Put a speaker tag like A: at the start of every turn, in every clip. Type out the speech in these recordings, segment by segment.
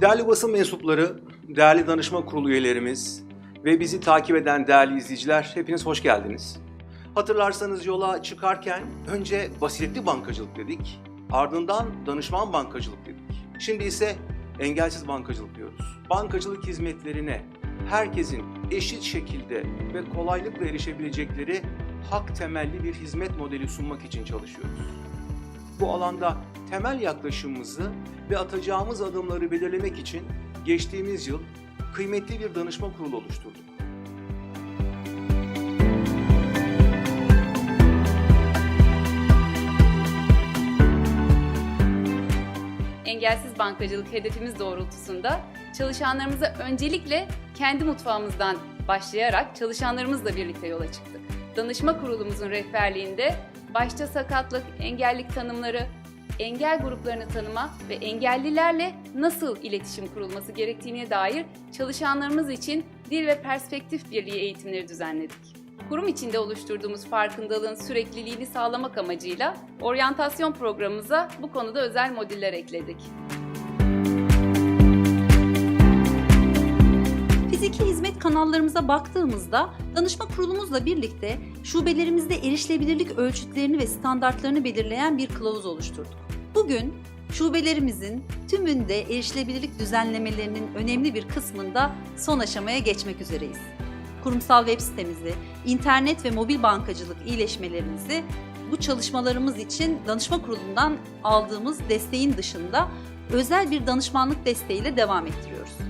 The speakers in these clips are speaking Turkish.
A: Değerli basın mensupları, değerli danışma kurulu üyelerimiz ve bizi takip eden değerli izleyiciler hepiniz hoş geldiniz. Hatırlarsanız yola çıkarken önce basiretli bankacılık dedik, ardından danışman bankacılık dedik. Şimdi ise engelsiz bankacılık diyoruz. Bankacılık hizmetlerine herkesin eşit şekilde ve kolaylıkla erişebilecekleri hak temelli bir hizmet modeli sunmak için çalışıyoruz. Bu alanda temel yaklaşımımızı ve atacağımız adımları belirlemek için geçtiğimiz yıl kıymetli bir danışma kurulu oluşturduk.
B: engelsiz bankacılık hedefimiz doğrultusunda çalışanlarımıza öncelikle kendi mutfağımızdan başlayarak çalışanlarımızla birlikte yola çıktık. Danışma kurulumuzun rehberliğinde başta sakatlık, engellik tanımları, engel gruplarını tanıma ve engellilerle nasıl iletişim kurulması gerektiğine dair çalışanlarımız için dil ve perspektif birliği eğitimleri düzenledik. Kurum içinde oluşturduğumuz farkındalığın sürekliliğini sağlamak amacıyla oryantasyon programımıza bu konuda özel modüller ekledik.
C: Fiziki hizmet kanallarımıza baktığımızda danışma kurulumuzla birlikte şubelerimizde erişilebilirlik ölçütlerini ve standartlarını belirleyen bir kılavuz oluşturduk. Bugün şubelerimizin tümünde erişilebilirlik düzenlemelerinin önemli bir kısmında son aşamaya geçmek üzereyiz. Kurumsal web sitemizi, internet ve mobil bankacılık iyileşmelerimizi bu çalışmalarımız için danışma kurulundan aldığımız desteğin dışında özel bir danışmanlık desteğiyle devam ettiriyoruz.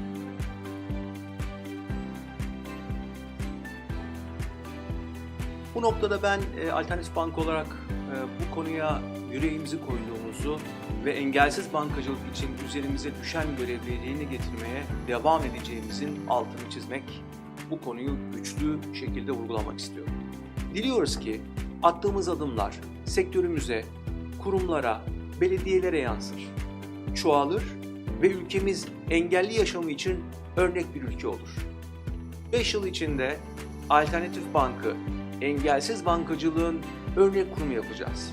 A: Bu noktada ben e, Alternatif Bank olarak e, bu konuya yüreğimizi koyduğumuzu ve engelsiz bankacılık için üzerimize düşen görevleri getirmeye devam edeceğimizin altını çizmek, bu konuyu güçlü şekilde vurgulamak istiyorum. Diliyoruz ki attığımız adımlar sektörümüze, kurumlara, belediyelere yansır, çoğalır ve ülkemiz engelli yaşamı için örnek bir ülke olur. 5 yıl içinde Alternatif Bank'ı engelsiz bankacılığın örnek kurumu yapacağız.